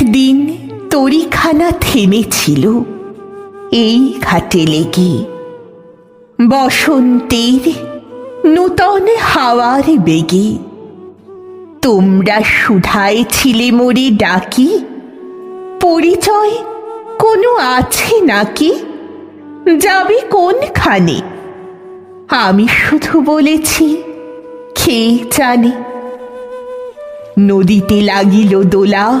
একদিন তরিখানা থেমেছিল। এই ঘাটে লেগে বসন্তের নূতন হাওয়ার বেগে তোমরা সুধায় ছিলে মরে ডাকি। পরিচয় কোনো আছে নাকি? যাবে কোনখানে? আমি শুধু বলেছি খেয়ে জানে? নদীতে লাগিল দোলা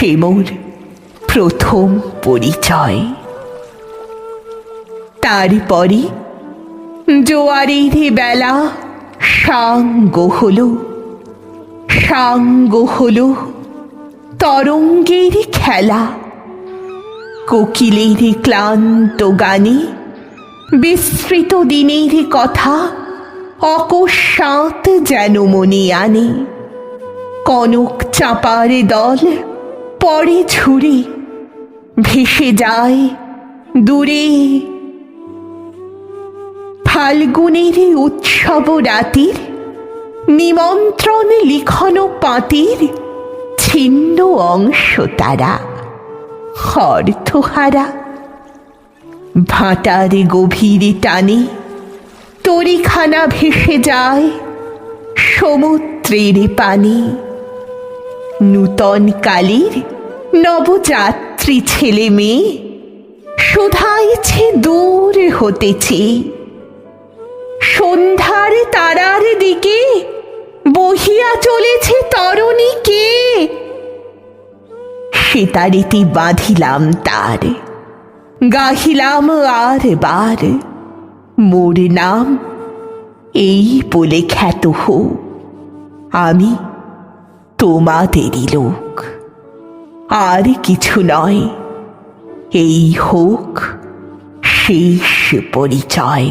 সে মোর প্রথম পরিচয়। তারপরে জোয়ারের বেলা সাঙ্গ হলো। সাঙ্গ হল তরঙ্গের খেলা। কোকিলের ক্লান্ত গানে বিস্তৃত দিনের কথা অকস্মাৎ যেন মনে আনে। কনক চাপার দল পরে ঝুড়ে ভেসে যায় দূরে। ফাল্গুনের উৎসব রাতির নিমন্ত্রণ লিখন পাতির ছিন্ন অংশ তারা। অর্থহারা, ভাটার গভীর টানে তরিখানা ভেসে যায় সমুদ্রের পানি। নূতন কালীর নবযাত্রী ছেলে মেয়ে শোধাইছে দূর হতেছে। সন্ধ্যার তারার দিকে বহিয়া চলেছে তরণী কে? সেতারিতে বাঁধিলাম তার। গাহিলাম আর বার। মোর নাম এই বলে খ্যাত হোক আমি তোমাদেরই লোক। আর কিছু নয় এই হোক শেষ পরিচয়।